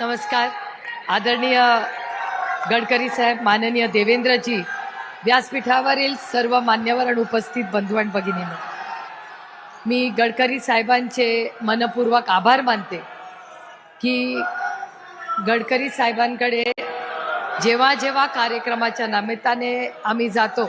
नमस्कार. आदरणीय गडकरी साहेब माननीय देवेंद्रजी व्यासपीठावरील सर्व मान्यवर आणि उपस्थित बंधू आणि मी गडकरी साहेबांचे मनपूर्वक आभार मानते की गडकरी साहेबांकडे जेव्हा जेव्हा कार्यक्रमाच्या निमित्ताने आम्ही जातो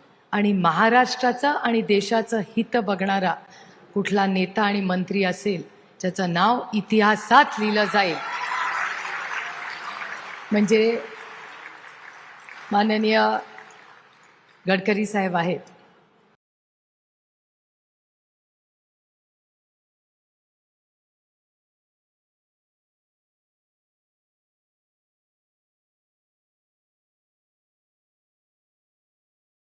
आणि महाराष्ट्राचं आणि देशाचं हित बघणारा कुठला नेता आणि मंत्री असेल ज्याचं नाव इतिहासात लिहिलं जाईल. म्हणजे माननीय गडकरी साहेब आहेत.